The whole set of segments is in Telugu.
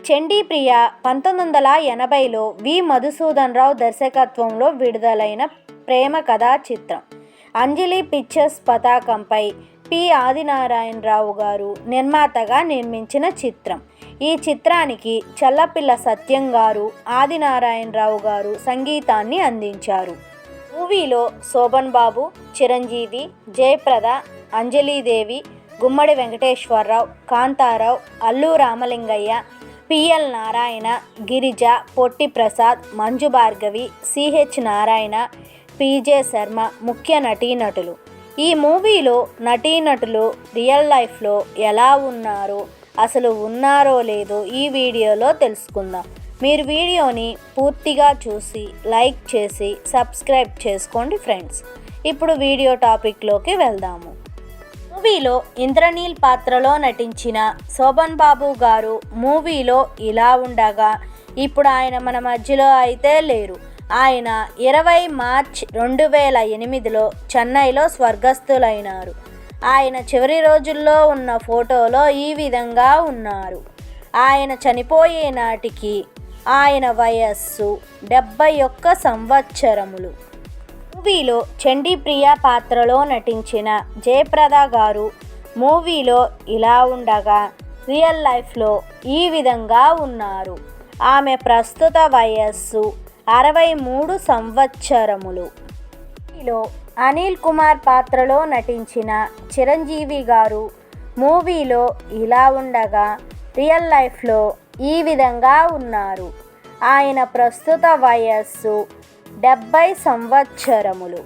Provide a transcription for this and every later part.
చండీప్రియ పంతొమ్మిది వందల ఎనభైలో వి. మధుసూదన్ రావు దర్శకత్వంలో విడుదలైన ప్రేమ కథా చిత్రం. అంజలి పిక్చర్స్ పతాకంపై పి. ఆదినారాయణరావు గారు నిర్మాతగా నిర్మించిన చిత్రం. ఈ చిత్రానికి చల్లపిల్ల సత్యం గారు ఆదినారాయణరావు గారు సంగీతాన్ని అందించారు. మూవీలో Sobhan Babu Chiranjeevi Jayaprada Anjali Devi Gummadi Venkateswara Rao Kantha Rao Allu Ramalingaiah PL Narayana Girija Potti Prasad Manju Bhargavi CH Narayana PJ Sharma ముఖ్య నటీనటులు. ఈ మూవీలో నటీనటులు రియల్ లైఫ్లో ఎలా ఉన్నారో అసలు ఉన్నారో లేదో ఈ వీడియోలో తెలుసుకుందాం. మీరు వీడియోని పూర్తిగా చూసి లైక్ చేసి సబ్స్క్రైబ్ చేసుకోండి ఫ్రెండ్స్. ఇప్పుడు వీడియో టాపిక్లోకి వెళ్దాము. మూవీలో ఇంద్రనీల్ పాత్రలో నటించిన శోభన్ బాబు గారు మూవీలో ఇలా ఉండగా ఇప్పుడు ఆయన మన మధ్యలో అయితే లేరు. ఆయన ఇరవై మార్చ్ రెండు వేల ఎనిమిదిలో చెన్నైలో స్వర్గస్థులైనారు. ఆయన చివరి రోజుల్లో ఉన్న ఫోటోలో ఈ విధంగా ఉన్నారు. ఆయన చనిపోయే నాటికి ఆయన వయస్సు డెబ్బై ఒక్క సంవత్సరములు. మూవీలో చండీప్రియ పాత్రలో నటించిన జయప్రద గారు మూవీలో ఇలా ఉండగా రియల్ లైఫ్లో ఈ విధంగా ఉన్నారు. ఆమె ప్రస్తుత వయస్సు అరవై మూడు సంవత్సరములు. మూవీలో అనిల్ కుమార్ పాత్రలో నటించిన చిరంజీవి గారు మూవీలో ఇలా ఉండగా రియల్ లైఫ్లో ఈ విధంగా ఉన్నారు. ఆయన ప్రస్తుత వయస్సు డెబ్బై సంవత్సరములు.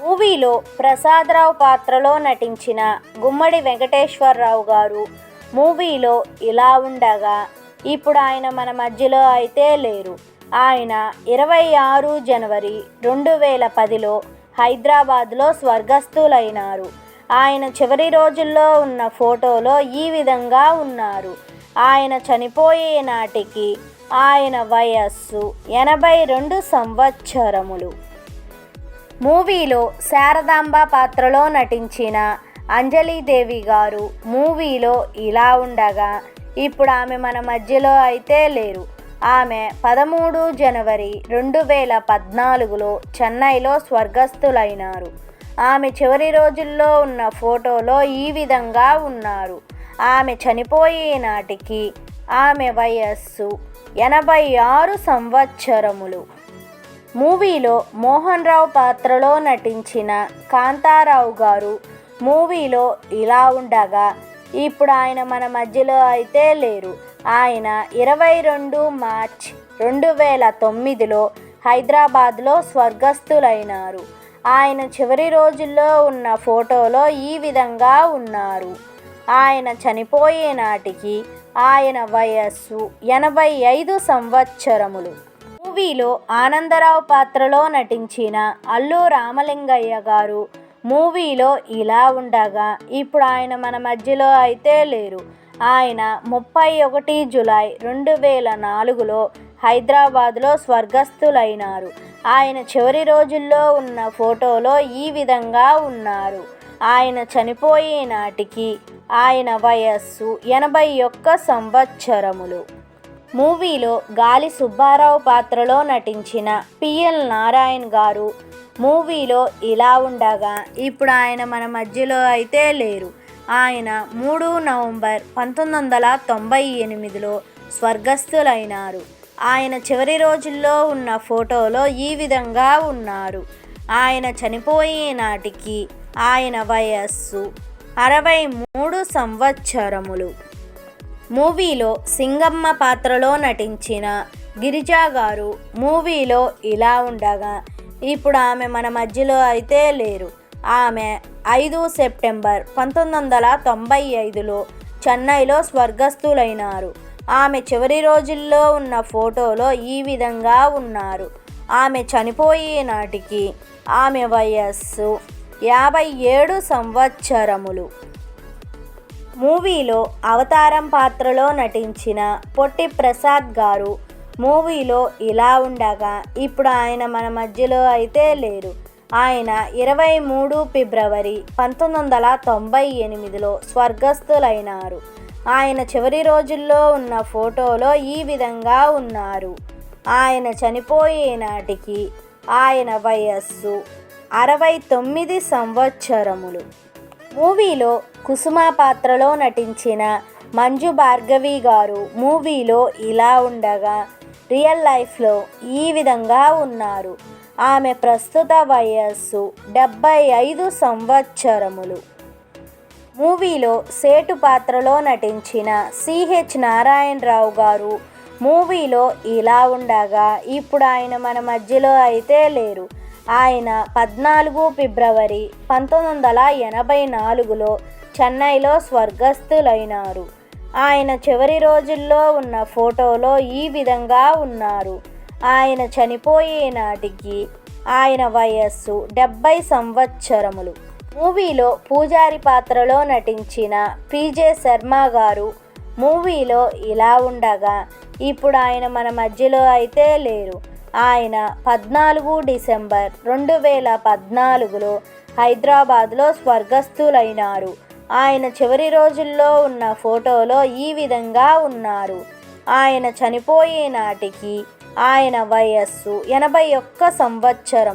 మూవీలో ప్రసాదరావు పాత్రలో నటించిన గుమ్మడి వెంకటేశ్వరరావు గారు మూవీలో ఇలా ఉండగా ఇప్పుడు ఆయన మన మధ్యలో అయితే లేరు. ఆయన ఇరవై ఆరు జనవరి రెండు వేల పదిలో హైదరాబాద్లో స్వర్గస్థులైనారు. ఆయన చివరి రోజుల్లో ఉన్న ఫోటోలో ఈ విధంగా ఉన్నారు. ఆయన చనిపోయే నాటికి ఆయన వయస్సు ఎనభై రెండు సంవత్సరములు. మూవీలో శారదాంబ పాత్రలో నటించిన అంజలీదేవి గారు మూవీలో ఇలా ఉండగా ఇప్పుడు ఆమె మన మధ్యలో అయితే లేరు. ఆమె పదమూడు జనవరి రెండు వేల పద్నాలుగులో చెన్నైలో స్వర్గస్థులైనారు. ఆమె చివరి రోజుల్లో ఉన్న ఫోటోలో ఈ విధంగా ఉన్నారు. ఆమె చనిపోయే నాటికి ఆమె వయస్సు ఎనభై ఆరు సంవత్సరములు. మూవీలో మోహన్ రావు పాత్రలో నటించిన కాంతారావు గారు మూవీలో ఇలా ఉండగా ఇప్పుడు ఆయన మన మధ్యలో అయితే లేరు. ఆయన ఇరవై రెండు మార్చ్ రెండు వేల తొమ్మిదిలో హైదరాబాద్లో స్వర్గస్థులైనారు. ఆయన చివరి రోజుల్లో ఉన్న ఫోటోలో ఈ విధంగా ఉన్నారు. ఆయన చనిపోయే నాటికి ఆయన వయస్సు ఎనభై ఐదు సంవత్సరములు. మూవీలో ఆనందరావు పాత్రలో నటించిన అల్లు రామలింగయ్య గారు మూవీలో ఇలా ఉండగా ఇప్పుడు ఆయన మన మధ్యలో అయితే లేరు. ఆయన ముప్పై ఒకటి జులై రెండు వేల నాలుగులో హైదరాబాద్లో స్వర్గస్థులైనారు. ఆయన చివరి రోజుల్లో ఉన్న ఫోటోలో ఈ విధంగా ఉన్నారు. ఆయన చనిపోయే నాటికి ఆయన వయస్సు ఎనభై ఒక్క సంవత్సరములు. మూవీలో గాలి సుబ్బారావు పాత్రలో నటించిన పిఎల్ నారాయణ్ గారు మూవీలో ఇలా ఉండగా ఇప్పుడు ఆయన మన మధ్యలో అయితే లేరు. ఆయన మూడు నవంబర్ పంతొమ్మిది వందల తొంభై ఎనిమిదిలో స్వర్గస్థులైనారు. ఆయన చివరి రోజుల్లో ఉన్న ఫోటోలో ఈ విధంగా ఉన్నారు. ఆయన చనిపోయే నాటికి ఆయన వయస్సు అరవై మూడు సంవత్సరములు. మూవీలో సింగమ్మ పాత్రలో నటించిన గిరిజా గారు మూవీలో ఇలా ఉండగా ఇప్పుడు ఆమె మన మధ్యలో అయితే లేరు. ఆమె ఐదు సెప్టెంబర్ పంతొమ్మిది వందల తొంభై ఐదులో చెన్నైలో స్వర్గస్థులైనారు. ఆమె చివరి రోజుల్లో ఉన్న ఫోటోలో ఈ విధంగా ఉన్నారు. ఆమె చనిపోయే నాటికి ఆమె వయస్సు యాభై ఏడు సంవత్సరములు. మూవీలో అవతారం పాత్రలో నటించిన పొట్టి ప్రసాద్ గారు మూవీలో ఇలా ఉండగా ఇప్పుడు ఆయన మన మధ్యలో అయితే లేరు. ఆయన ఇరవై మూడు ఫిబ్రవరి పంతొమ్మిది వందల తొంభై ఎనిమిదిలో స్వర్గస్థులైనారు. ఆయన చివరి రోజుల్లో ఉన్న ఫోటోలో ఈ విధంగా ఉన్నారు. ఆయన చనిపోయే నాటికి ఆయన వయస్సు అరవై తొమ్మిది సంవత్సరములు. మూవీలో కుసుమ పాత్రలో నటించిన మంజు భార్గవి గారు మూవీలో ఇలా ఉండగా రియల్ లైఫ్లో ఈ విధంగా ఉన్నారు. ఆమె ప్రస్తుత వయస్సు డెబ్బై ఐదు సంవత్సరములు. మూవీలో సేటు పాత్రలో నటించిన సిహెచ్ నారాయణరావు గారు మూవీలో ఇలా ఉండగా ఇప్పుడు ఆయన మన మధ్యలో అయితే లేరు. ఆయన పద్నాలుగు ఫిబ్రవరి పంతొమ్మిది వందల ఎనభై నాలుగులో చెన్నైలో స్వర్గస్థులైనారు. ఆయన చివరి రోజుల్లో ఉన్న ఫోటోలో ఈ విధంగా ఉన్నారు. ఆయన చనిపోయే నాటికి ఆయన వయస్సు డెబ్బై సంవత్సరములు. మూవీలో పూజారి పాత్రలో నటించిన పీజే శర్మ గారు మూవీలో ఇలా ఉండగా ఇప్పుడు ఆయన మన మధ్యలో అయితే లేరు. ఆయన పద్నాలుగు డిసెంబర్ రెండు వేల పద్నాలుగులో హైదరాబాద్లో స్వర్గస్థులైనారు. ఆయన చివరి రోజుల్లో ఉన్న ఫోటోలో ఈ విధంగా ఉన్నారు. ఆయన చనిపోయే నాటికి ఆయన వయస్సు ఎనభై ఒక్క సంవత్సరం.